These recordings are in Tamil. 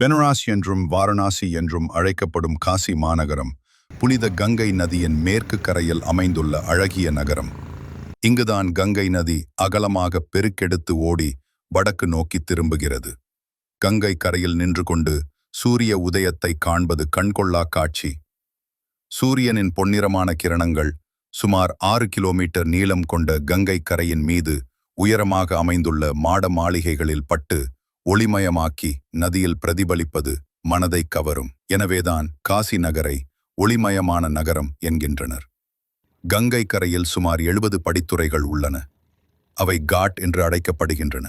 பெனராஸ் என்றும் வாரணாசி என்றும் அழைக்கப்படும் காசி மாநகரம் புனித கங்கை நதியின் மேற்கு கரையில் அமைந்துள்ள அழகிய நகரம். இங்குதான் கங்கை நதி அகலமாக பெருக்கெடுத்து ஓடி வடக்கு நோக்கி திரும்புகிறது. கங்கை கரையில் நின்று கொண்டு சூரிய உதயத்தை காண்பது கண்கொள்ளா காட்சி. சூரியனின் பொன்னிறமான கிரணங்கள் சுமார் ஆறு கிலோமீட்டர் நீளம் கொண்ட கங்கை கரையின் மீது உயரமாக அமைந்துள்ள மாட மாளிகைகளில் பட்டு ஒளிமயமாக்கி நதியில் பிரதிபலிப்பது மனதை கவரும். எனவேதான் காசி நகரை ஒளிமயமான நகரம் என்கின்றனர். கங்கை கரையில் சுமார் எழுபது படித்துறைகள் உள்ளன. அவை காட் என்று அழைக்கப்படுகின்றன.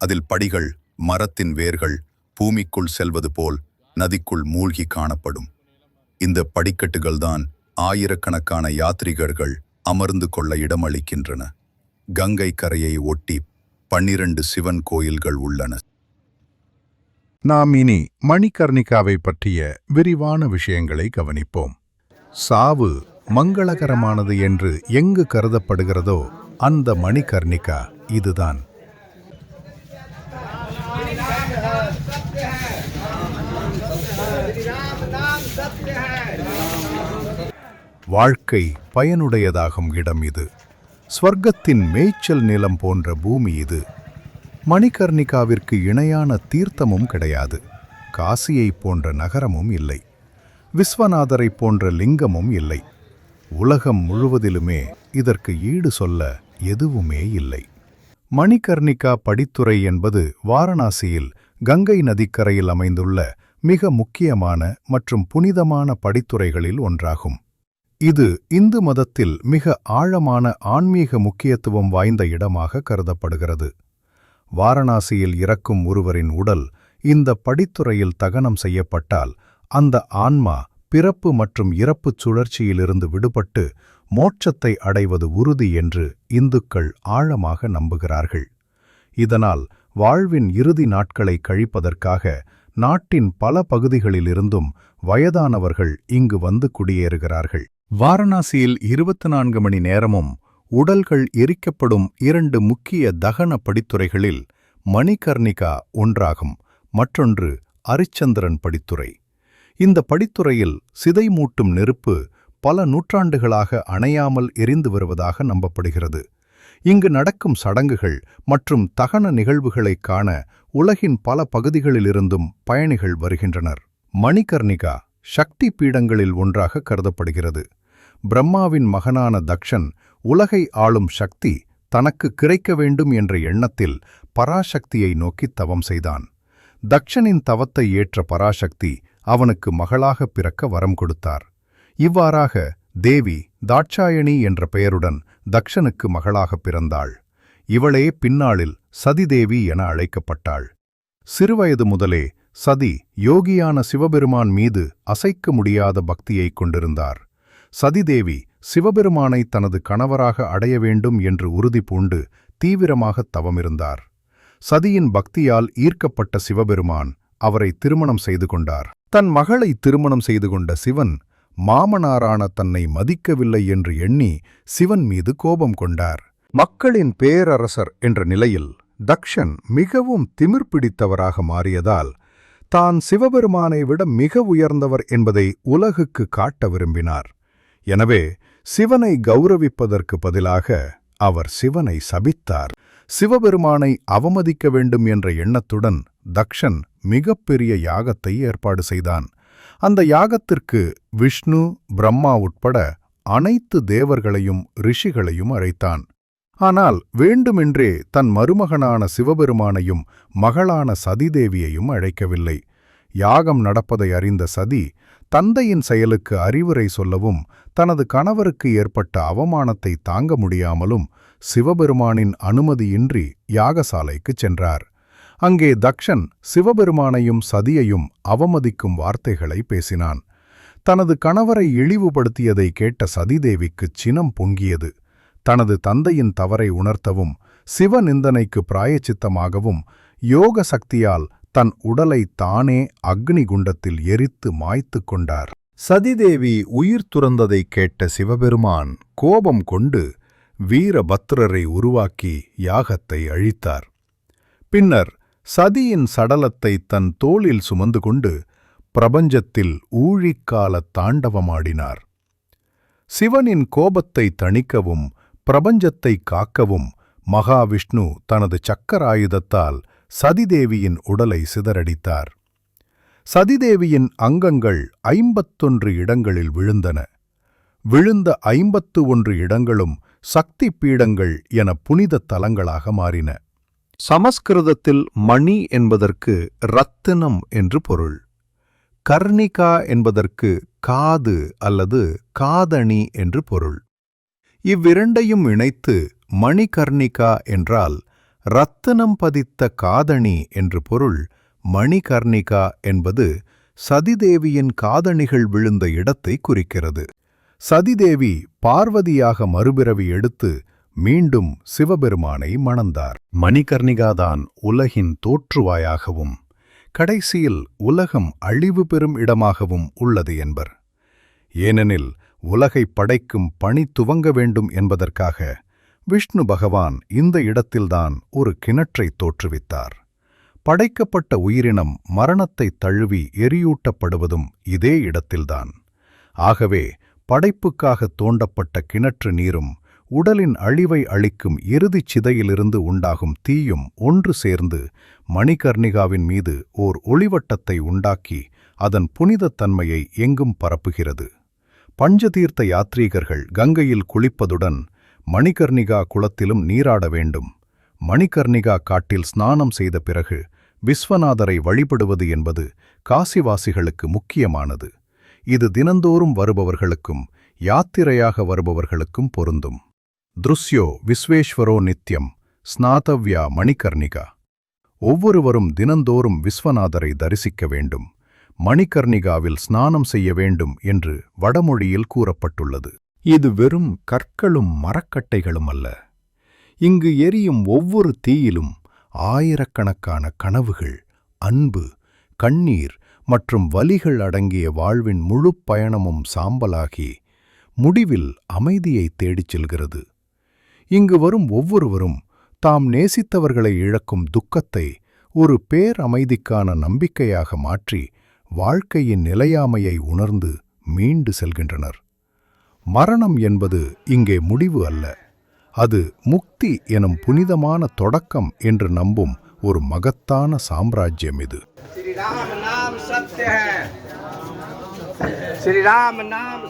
அதில் படிகள் மரத்தின் வேர்கள் பூமிக்குள் செல்வது போல் நதிக்குள் மூழ்கி காணப்படும். இந்த படிக்கட்டுகள்தான் ஆயிரக்கணக்கான யாத்ரிகர்கள் அமர்ந்து கொள்ள இடமளிக்கின்றன. கங்கை கரையை ஒட்டி பன்னிரண்டு சிவன் கோயில்கள் உள்ளன. நாம் இனி மணிகர்ணிகாவை பற்றிய விரிவான விஷயங்களை கவனிப்போம். சாவு மங்களகரமானது என்று எங்கு கருதப்படுகிறதோ அந்த மணிகர்ணிகா இதுதான். வாழ்க்கை பயனுடையதாகும் இடம் இது. ஸ்வர்க்கத்தின் மேய்ச்சல் நிலம் போன்ற பூமி இது. மணிகர்ணிகாவிற்கு இணையான தீர்த்தமும் கிடையாது. காசியைப் போன்ற நகரமும் இல்லை. விஸ்வநாதரைப் போன்ற லிங்கமும் இல்லை. உலகம் முழுவதிலுமே இதற்கு ஈடு சொல்ல எதுவுமே இல்லை. மணிகர்ணிகா படித்துறை என்பது வாரணாசியில் கங்கை நதிக்கரையில் அமைந்துள்ள மிக முக்கியமான மற்றும் புனிதமான படித்துறைகளில் ஒன்றாகும். இது இந்து மதத்தில் மிக ஆழமான ஆன்மீக முக்கியத்துவம் வாய்ந்த இடமாக கருதப்படுகிறது. வாரணாசியில் இறக்கும் ஒருவரின் உடல் இந்த படித்துறையில் தகனம் செய்யப்பட்டால் அந்த ஆன்மா பிறப்பு மற்றும் இறப்புச் சுழற்சியிலிருந்து விடுபட்டு மோட்சத்தை அடைவது உறுதி என்று இந்துக்கள் ஆழமாக நம்புகிறார்கள். இதனால் வாழ்வின் இறுதி நாட்களை கழிப்பதற்காக நாட்டின் பல பகுதிகளிலிருந்தும் வயதானவர்கள் இங்கு வந்து குடியேறுகிறார்கள். வாரணாசியில் இருபத்தி நான்கு மணி நேரமும் உடல்கள் எரிக்கப்படும் இரண்டு முக்கிய தகன படித்துறைகளில் மணிகர்ணிகா ஒன்றாகும் மற்றொன்று அரிச்சந்திரன் படித்துறை. இந்த படித்துறையில் சிதைமூட்டும் நெருப்பு பல நூற்றாண்டுகளாக அணையாமல் எரிந்து வருவதாக நம்பப்படுகிறது. இங்கு நடக்கும் சடங்குகள் மற்றும் தகன நிகழ்வுகளைக் காண உலகின் பல பகுதிகளிலிருந்தும் பயணிகள் வருகின்றனர். மணிகர்ணிகா சக்தி பீடங்களில் ஒன்றாக கருதப்படுகிறது. பிரம்மாவின் மகனான தக்ஷன் உலகை ஆளும் சக்தி தனக்கு கிடைக்க வேண்டும் என்ற எண்ணத்தில் பராசக்தியை நோக்கி தவம் செய்தான். தக்ஷனின் தவத்தை ஏற்ற பராசக்தி அவனுக்கு மகளாக பிறக்க வரம் கொடுத்தார். இவ்வாறாக தேவி தாட்சாயணி என்ற பெயருடன் தக்ஷனுக்கு மகளாக பிறந்தாள். இவளே பின்னாளில் சதிதேவி என அழைக்கப்பட்டாள். சிறுவயது முதலே சதி யோகியான சிவபெருமான் மீது அசைக்க முடியாத பக்தியைக் கொண்டிருந்தார். சதிதேவி சிவபெருமானை தனது கணவராக அடைய வேண்டும் என்று உறுதி பூண்டு தீவிரமாகத் தவமிருந்தார். சதியின் பக்தியால் ஈர்க்கப்பட்ட சிவபெருமான் அவரை திருமணம் செய்து கொண்டார். தன் மகளை திருமணம் செய்து கொண்ட சிவன் மாமனாரான தன்னை மதிக்கவில்லை என்று எண்ணி சிவன் மீது கோபம் கொண்டார். மக்களின் பேரரசர் என்ற நிலையில் தக்ஷன் மிகவும் திமிர் பிடித்தவராக மாறியதால் தான் சிவபெருமானை விட மிக உயர்ந்தவர் என்பதை உலகுக்கு காட்ட விரும்பினார். எனவே சிவனை கௌரவிப்பதற்கு பதிலாக அவர் சிவனை சபித்தார். சிவபெருமானை அவமதிக்க வேண்டும் என்ற எண்ணத்துடன் தக்ஷன் மிகப்பெரிய யாகத்தை ஏற்பாடு செய்தான். அந்த யாகத்திற்கு விஷ்ணு பிரம்மா உட்பட அனைத்து தேவர்களையும் ரிஷிகளையும் அழைத்தான். ஆனால் வேண்டுமென்றே தன் மருமகனான சிவபெருமானையும் மகளான சதிதேவியையும் அழைக்கவில்லை. யாகம் நடப்பதை அறிந்த சதி தந்தையின் செயலுக்கு அறிவுரை சொல்லவும் தனது கணவருக்கு ஏற்பட்ட அவமானத்தை தாங்க முடியாமலும் சிவபெருமானின் அனுமதியின்றி யாகசாலைக்குச் சென்றார். அங்கே தக்ஷன் சிவபெருமானையும் சதியையும் அவமதிக்கும் வார்த்தைகளை பேசினான். தனது கணவரை இழிவுபடுத்தியதை கேட்ட சதிதேவிக்குச் சினம் பொங்கியது. தனது தந்தையின் தவறை உணர்த்தவும் சிவநிந்தனைக்கு பிராயச்சித்தமாகவும் யோக சக்தியால் தன் உடலை தானே அக்னி குண்டத்தில் எரித்து மாய்த்துக் கொண்டார். சதிதேவி உயிர் துறந்ததைக் கேட்ட சிவபெருமான் கோபம் கொண்டு வீரபத்ரரை உருவாக்கி யாகத்தை அழித்தார். பின்னர் சதியின் சடலத்தை தன் தோளில் சுமந்து கொண்டு பிரபஞ்சத்தில் ஊழிக்கால தாண்டவமாடினார். சிவனின் கோபத்தை தணிக்கவும் பிரபஞ்சத்தை காக்கவும் மகாவிஷ்ணு தனது சக்கராயுதத்தால் சதிதேவியின் உடலை சிதறடித்தார். சதிதேவியின் அங்கங்கள் ஐம்பத்தொன்று இடங்களில் விழுந்தன. விழுந்த ஐம்பத்து ஒன்று இடங்களும் சக்தி பீடங்கள் என புனித தலங்களாக மாறின. சமஸ்கிருதத்தில் மணி என்பதற்கு ரத்தினம் என்று பொருள். கர்ணிகா என்பதற்கு காது அல்லது காதணி என்று பொருள். இவ்விரண்டையும் இணைத்து மணிகர்ணிகா என்றால் ரத்தினம் பதித்த காதணி என்று பொருள். மணிகர்ணிகா என்பது சதிதேவியின் காதணிகள் விழுந்த இடத்தை குறிக்கிறது. சதிதேவி பார்வதியாக மறுபிறவி எடுத்து மீண்டும் சிவபெருமானை மணந்தார். மணிகர்ணிகாதான் உலகின் தோற்றுவாயாகவும் கடைசியில் உலகம் அழிவு பெறும் இடமாகவும் உள்ளது என்பர். ஏனெனில் உலகைப் படைக்கும் பணி துவங்க வேண்டும் என்பதற்காக விஷ்ணு பகவான் இந்த இடத்தில்தான் ஒரு கிணற்றைத் தோற்றுவித்தார். படைக்கப்பட்ட உயிரினம் மரணத்தைத் தழுவி எரியூட்டப்படுவதும் இதே இடத்தில்தான். ஆகவே படைப்புக்காக தோண்டப்பட்ட கிணற்று நீரும் உடலின் அழிவை அளிக்கும் இறுதிச் சிதையிலிருந்து உண்டாகும் தீயும் ஒன்று சேர்ந்து மணிகர்ணிகாவின் மீது ஓர் ஒளிவட்டத்தை உண்டாக்கி அதன் புனிதத் தன்மையை எங்கும் பரப்புகிறது. பஞ்சதீர்த்த யாத்ரீகர்கள் கங்கையில் குளிப்பதுடன் மணிகர்ணிகா குளத்திலும் நீராட வேண்டும். மணிகர்ணிகா காட்டில் ஸ்நானம் செய்த பிறகு விஸ்வநாதரை வழிபடுவது என்பது காசிவாசிகளுக்கு முக்கியமானது. இது தினந்தோறும் வருபவர்களுக்கும் யாத்திரையாக வருபவர்களுக்கும் பொருந்தும். துருஸ்யோ விஸ்வேஸ்வரோ நித்யம் ஸ்நாதவ்யா மணிகர்ணிகா. ஒவ்வொருவரும் தினந்தோறும் விஸ்வநாதரை தரிசிக்க வேண்டும். மணிகர்ணிகாவில் ஸ்நானம் செய்ய வேண்டும் என்று வடமொழியில் கூறப்பட்டுள்ளது. இது வெறும் கற்களும் மரக்கட்டைகளும் அல்ல. இங்கு எரியும் ஒவ்வொரு தீயிலும் ஆயிரக்கணக்கான கனவுகள் அன்பு கண்ணீர் மற்றும் வலிகள் அடங்கிய வாழ்வின் முழுப் பயணமும் சாம்பலாகி முடிவில் அமைதியைத் தேடிச் செல்கிறது. இங்கு வரும் ஒவ்வொருவரும் தாம் நேசித்தவர்களை இழக்கும் துக்கத்தை ஒரு பேர் அமைதிக்கான நம்பிக்கையாக மாற்றி வாழ்க்கையின் நிலையாமையை உணர்ந்து மீண்டு செல்கின்றனர். மரணம் என்பது இங்கே முடிவு அல்ல. அது முக்தி எனும் புனிதமான தொடக்கம் என்று நம்பும் ஒரு மகத்தான சாம்ராஜ்யம் இது. ஸ்ரீராம் நாம்